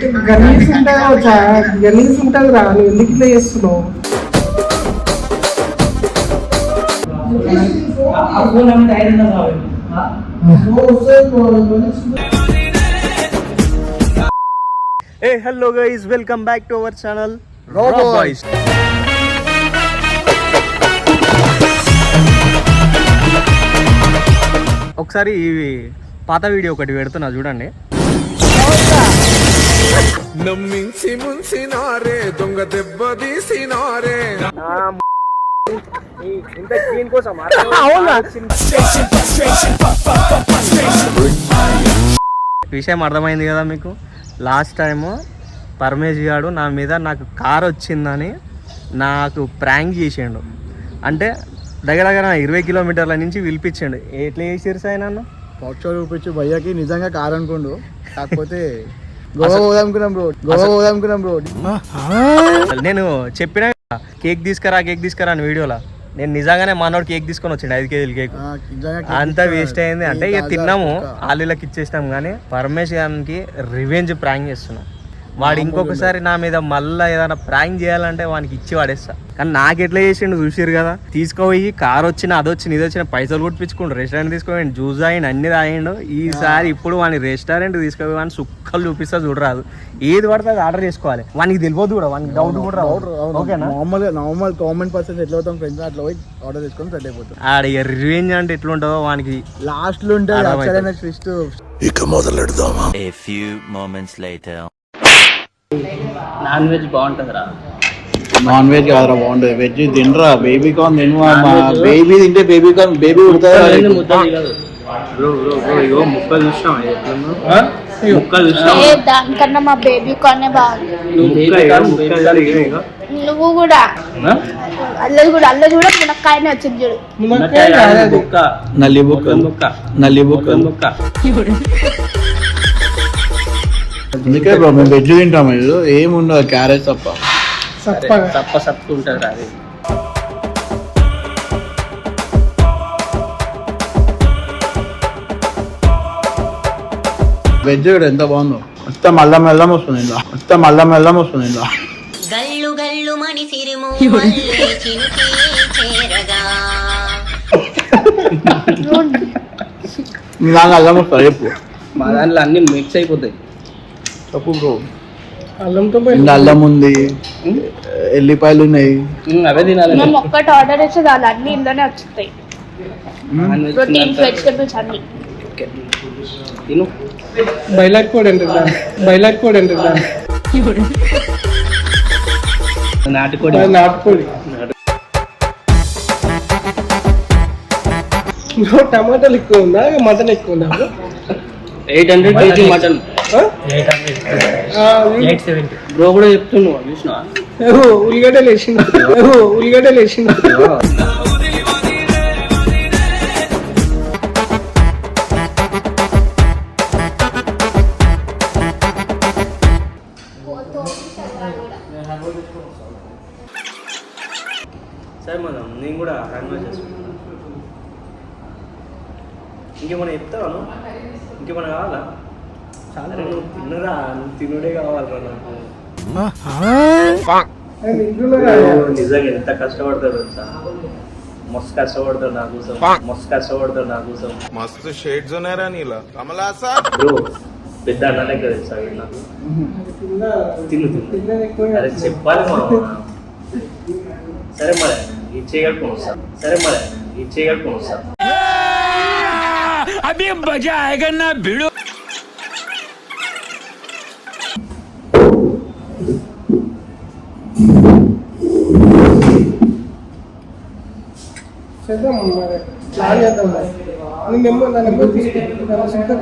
గలీజ్ ఉంటుంది గలీజ్ ఉంటుంది రా నువ్వు ఎందుకు ఇట్లా చేస్తున్నావు? ఏ hello guys welcome back to our channel boys ఒకసారి ఈ పాత వీడియో ఒకటి పెడుతున్నా చూడండి. నమ్మించి ముంచినారే దొంగ దెబ్బ తీసినారే. ఇంత క్లీన్ కోసం విషయం అర్థమైంది కదా మీకు? లాస్ట్ టైము పరమేష్ గారు నా మీద నాకు కార్ వచ్చిందని నాకు ప్రాంక్ చేసిండు. అంటే దగ్గర దగ్గర ఇరవై కిలోమీటర్ల నుంచి పిలిపించిండు. ఎట్లా చేసారు సార్ నన్ను? పక్ష చూపించి భయ్యకి నిజంగా కారు అనుకోండు. కాకపోతే గోవా పోదామనుకున్నాం బ్రో. గోవా పోదామనుకున్నాం బ్రో. అసలు నేను చెప్పిన కేక్ తీసుకురా కేక్ తీసుకురా అని వీడియోలో. నేను నిజంగానే మనోడు కేక్ తీసుకొని వచ్చిండు ఐదు కేజీలు కేక్. ఆ, నిజంగా కేక్ అంతా. వేస్ట్ అయింది. అంటే ఇక తిన్నాము ఆలీలకి ఇచ్చేసినాం కానీ పరమేష్ గారికి రివెంజ్ ప్రాంక్ చేస్తున్నాం. వాడు ఇంకొకసారి నా మీద మళ్ళీ ఏదైనా ప్రాంక్ చేయాలంటే వానికి ఇచ్చి వాడేస్తా. కానీ నాకు ఎట్లా చేసిండు చూసిరు కదా? తీసుకుపోయి కార్ వచ్చిన అది వచ్చిన ఇది వచ్చిన పైసలు కొట్టించుకుండు రెస్టారెంట్ తీసుకుపోయిండు జ్యూస్ అయ్యిండు అన్ని తాగిండు. ఈసారి ఇప్పుడు వాని రెస్టారెంట్ తీసుకుపోయి వాని సుక్కలు చూపిస్తా చూడరాదు. ఏది పడితే అది ఆర్డర్ చేసుకోవాలి. వానికి తెలియదు కూడా వానికి డౌట్ కూడా. ఓకేనా? నార్మల్ నార్మల్ కామన్ పర్సన్స్ ఎట్లా అవుతాం ఫ్రెండ్స్ అట్లా పోయి ఆర్డర్ చేసుకొని సెట్ అయిపోతాం. ఆడ రివెంజ్ అంటే ఎట్లుంటుందో వానికి లాస్ట్లో ఉంటే అర్థమైంది. అసలైన ట్విస్ట్ ఇక మొదలెడదామా? A few moments later. Non veg బాగుంటుందిరా. నాన్ వెజ్ కాదురా బాగుంటుంది. వెజ్ తినరా? బేబీ కార్న్ తిను బేబీ తింటే బేబీ కార్న్ బేబీ ముద్ద దిగదు ముక్కలు చూసినాం ముక్కలు దానికన్నా మా బేబీ బాగుంది. నువ్వు కూడా. అల్లది కూడా అల్లది కూడా మునక్కాయనే వచ్చింది చూడు. కాదు, బుక్క నల్లి బుక్ బుక్క నల్లి బుక్ బుక్క అందుకే బ్రో మేము వెజ్ తింటాం ఇది ఏముండదు క్యారెట్ తప్ప. తప్ప ఉంటుంది అది వెజ్ కూడా ఎంత బాగుందో. మొత్తం మల్లం మెల్లం వస్తుంది ఇలా మొత్తం మల్లం మెల్లం వస్తుంది ఇలా గల్లు గల్లు మణి సిరుము నాకు అల్లం వస్తుంది చెప్పు. మా దాంట్లో అన్ని మిక్స్ అయిపోతాయి. చెప్పు బ్రో. అల్లంతో ఇంకా అల్లం ఉంది ఎల్లిపాయలు ఉన్నాయి. అవే తినాలి. మేము ఒక్కటి ఆర్డర్ ఇస్తే చాలు అన్ని ఇంట్లోనే వచ్చుతాయి నాన్ వెజ్ ప్రోటీన్స్ వెజిటబుల్స్ అన్ని. తిను. బయలాట్ కోడ్ అంటే బయలాట్ కోడ్ అంటే నాటుకోడి. నాటుకోడి. టమాటాలు ఎక్కువ ఉందా? మటన్ ఎక్కువ ఉందా? Eight hundred KG mutton bro కూడా చెప్తున్నావు చూసినా? ఉల్లిగడ్డలు వేసింది ఉల్లిగడ్డలు వేసింది సరే మనం నేను కూడా కన్వర్ట్ చేసుకుంటాను ఇంకేమైనా చెప్తాను ఇంకేమైనా కావాలా? చాలా నువ్వు తిన్నరా? తినుడే కావాలరా నాకు. నిజంగా ఎంత కష్టపడతాడు మస్తు కష్టపడతాడు నా కోసం. మస్తు కష్టపడతాడు నా కోసం. మస్తు షేడ్స్ ఉన్నాయరా నీలా. కమలా బ్రో పెద్ద అన్న లెక్క తెలుసా నాకు? తిను తిను. అరే చెప్పాలి మనం. సరే మరి ఇది చేయగలుగుతాం వస్తా సరే మరి ఇది చేయగలుగుతాం వస్తా అభి మజా ఆయేగా నా చేద్దాం ప్లాన్ చేద్దాం మరి. నీ నెంబర్ నా నెంబర్ తీసుకుంటా సిద్ధం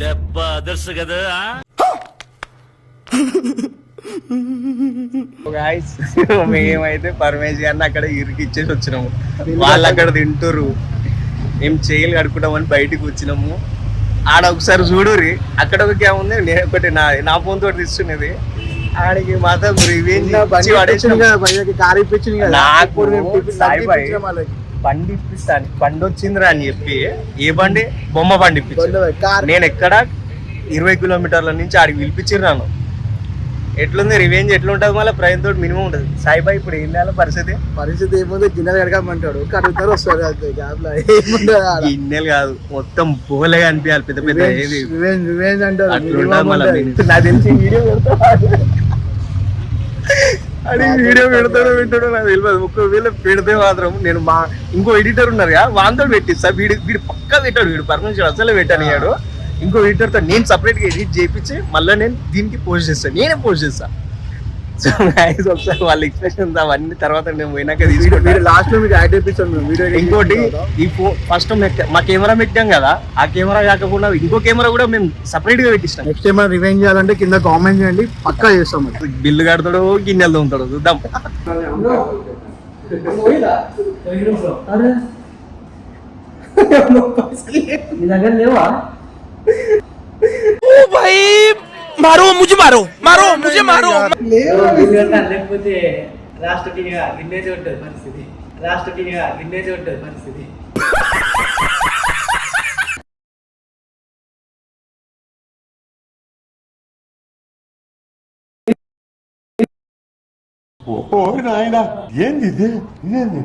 దెబ్బ అదర్సు కదా. గాయస్ మేమైతే పరమేశ్ గారిని అక్కడ ఇరికిచ్చేసి వచ్చినాము. వాళ్ళు అక్కడ తింటురు మేము చేయలు కడుక్కుంటామని బయటికి వచ్చినాము. ఆడ ఒకసారి చూడురి అక్కడ ఒక క్యామ్ ఉంది. నేను ఒకటి నా నా ఫోన్ తోటి తీస్తున్నది. ఆడికి మాత్రం రివెంజ్ నాకు అప్పుడు మేము టిఫిన్ సాయి బాయ్ ఇప్పించాం వాళ్ళకి. బండి ఇప్పిస్తాను. బండి వచ్చిందిరా అని చెప్పి ఏ బండి? బొమ్మ బండి ఇప్పించాను. నేను ఎక్కడ? ఇరవై కిలోమీటర్ల నుంచి ఆడికి పిలిపించిర్రాను ఎట్లుంది? రివెంజ్ ఎట్లుంటుంది? మళ్ళీ ప్రయాణం తోటి మినిమం ఉంటుంది. సాయిబాయి ఇప్పుడు ఏం చేయాలి? పరిస్థితి? పరిస్థితి ఏముంది? గిన్నెలు కడగమంటాడు. కడుగుతారు వస్తారు. గిన్నెలు కాదు. మొత్తం బోలే అనిపించాలి పెద్ద పెద్ద revenge, revenge అంటారు. అట్లుంటుంది మళ్ళీ. నాకు తెలిసి వీడియో పెడతాడు. అది వీడియో పెడతాడో పెట్టాడో నాకు తెలియదు. ఒకవేళ పెడితే మాత్రం నేను మా ఇంకో ఎడిటర్ ఉన్నారు కదా వాంతో పెట్టిస్తా. వీడు వీడు పక్కా పెట్టాడు. వీడు పర్మిషన్ అసలే పెట్టనియాడు ఇంకో ఎడిటర్తో నేను సపరేట్గా ఎడిట్ చేయించి మళ్ళీ నేను దీనికి పోస్ట్ చేస్తాను నేనే పోస్ట్ చేస్తా. సో guys, ఒకసారి వాళ్ళ ఎక్స్ప్రెషన్ అవన్నీ తర్వాత నేను పోయినాక వీడియో తీసుకుంటా. వీడియో లాస్ట్లో మీకు యాడ్ చేపిస్తాను మేము వీడియో ఇంకోటి ఈ ఫోన్ ఫస్ట్ మా కెమెరా పెట్టాం కదా ఆ కెమెరా కాకుండా ఇంకో కెమెరా కూడా మేము సపరేట్గా పెట్టిస్తాం. నెక్స్ట్ టైం మనం రివెంజ్ చేయాలంటే కింద కామెంట్ చేయండి పక్కా చేస్తాం. బిల్లు కడతాడు గిన్నెలు తోముతాడు చూద్దాం. అరే. నీ దగ్గర లేవా? ओ भाई मारो मुझे मारो मारो मुझे मारो। లేకపోతే లాస్ట్ పరిస్థితి ఏంది ఇదే ఇదేంది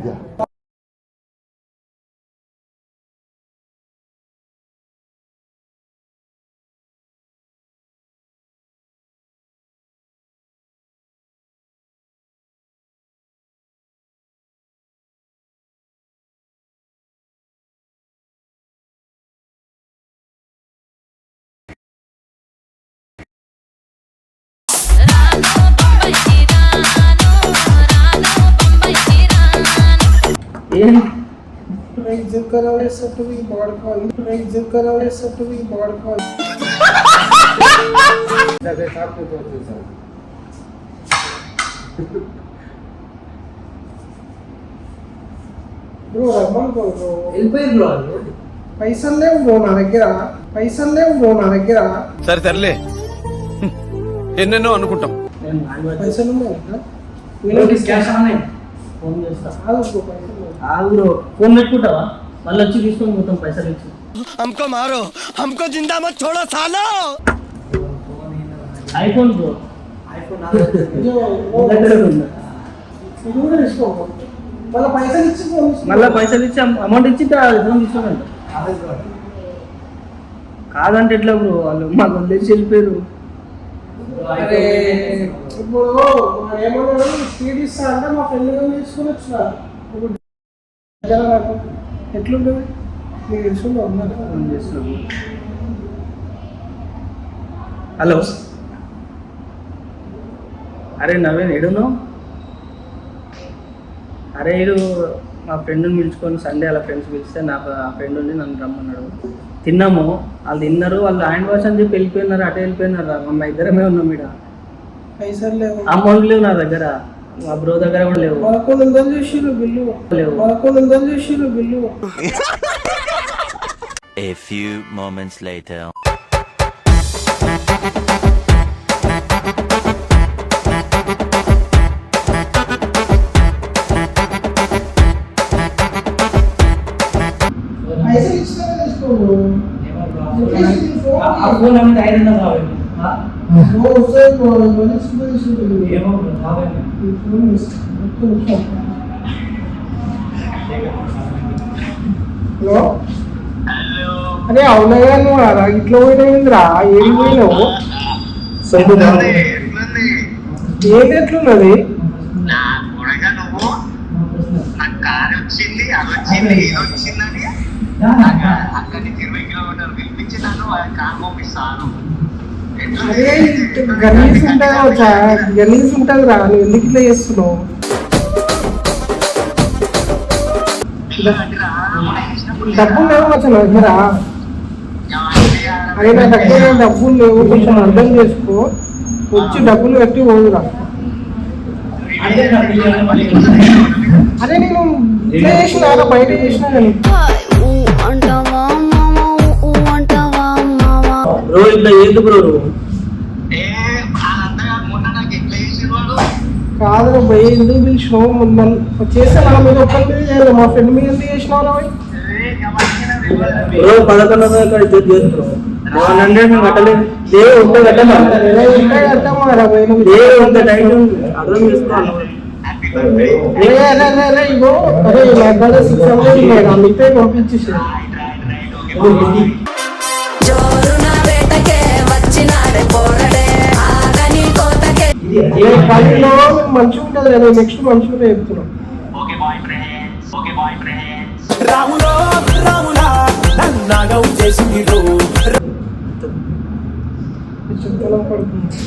అదే వచ్చేసాను. బ్రో రమ్మను బ్రో బ్రో. వెళ్ళిపోయింది బ్రో వాళ్ళు. పైసలు లేవు బ్రో నా దగ్గర. పైసలు లేవు బ్రో నా దగ్గర. సరే సర్లే. ఎన్నెన్నో అనుకుంటాం. పైసలు ఉన్నాయి? ఫోన్ చేస్తా ఆగు బ్రో పైసలు లేవు. ఆగు బ్రో ఫోన్ పెట్టుకుంటావా మళ్ళీ వచ్చి తీసుకొని మొత్తం పైసలు ఇచ్చి हमको मारो हमको जिंदा मत छोड़ो सालो ఐఫోన్ బ్రో ఐఫోన్ ఇదిగో, ఓ, దగ్గర ఉందా ఇది కూడా తీసుకో మళ్ళీ పైసలు ఇచ్చి ఫోన్ తీసుకో. మళ్ళీ పైసలు ఇచ్చి అమౌంట్ ఇచ్చి ఫోన్ తీసుకోండి కాదంటే ఎట్లా బ్రో వాళ్ళు మాకు వదిలేసి వెళ్ళిపోయారు అరే, ఇప్పుడు మా ఏమన్నాడు స్పీడ్ ఇస్తా అంటే మా ఫ్రెండ్ తీసుకుని వచ్చిన దగ్గర నాకు ఎట్లుంటుంది? నీకు తెలుసుందా ఉన్నారు హలో? అరే నవీన్ ఎడున్నావు అరే ఇడు మా ఫ్రెండ్ని పిలుచుకొని సండే అలా ఫ్రెండ్స్ పిలిస్తే నా ఫ్రెండ్ ఉండి నన్ను రమ్మన్నాడు. తిన్నాము. వాళ్ళు తిన్నారు వాళ్ళు హ్యాండ్ వాష్ అని చెప్పి వెళ్ళిపోయినారు అటే వెళ్ళిపోయినారు మా ఇద్దరమే ఉన్నాం ఇక్కడ అమౌంట్ లేవు నా దగ్గర. మా బ్రో దగ్గర కూడా లేవు. మనకు ఉందని చూసిరు బిల్లు లేవు మనకు ఉందని చూసిరు bill A few moments later. పైసలు ఇచ్చినా తీసుకో ఫోన్ అంటే ఐదు వందలు కావాలి ఫోన్ వస్తే మనీ తీసుకుంటే ఏమో కావాలి ఫోన్ ఇస్తా. హలో? అరే అవునయ్యా నువ్వు అలా ఇట్లా పోయినా ఏం పోయినావు? ఏది ఎట్లున్నది? అదే గలీజ్ ఉంటుంది గలీజ్ ఉంటుంది రా నువ్వు ఎందుకు ఇట్లా చేస్తున్నావు? డబ్బులు లేవు అసలు నా దగ్గర అరే నా దగ్గర డబ్బులు లేవు కొంచెం అర్థం చేసుకో. వచ్చి డబ్బులు కట్టి పోదురా అరే నేను ఇట్లా చేసిన బయట చేసిన నేను. బ్రో ఇట్లా ఏంది బ్రో నువ్వు కాదు భయ ఎందుకు పిలిచినావు? మన చేస్తే మన మీద ఒక్కరి మీద చేయాలి మా ఫ్రెండ్ మీద ఎందుకు చేసినావు? బ్రో పదకొండు వందల ఇక్కడ ఇద్దరు చేస్తారు వన్ హండ్రెడ్ మేము కట్టలేదు. లే ఉంటే కట్టమా? లే ఉంటే టైం అర్థం చేసుకోవాలి. అరే, అరే, అరే, అరే, ఇగో అరే నా దగ్గర సిక్స్ హండ్రెడ్ ఉన్నాయి రా మిగతా పంపించేసి పనిలో మంచిగా ఉంటుంది కదా నెక్స్ట్ మంచిగా చెప్తున్నాం. రాములో రాములా నన్నాగం చేసిందిడు చెప్తాను పడుతుంది.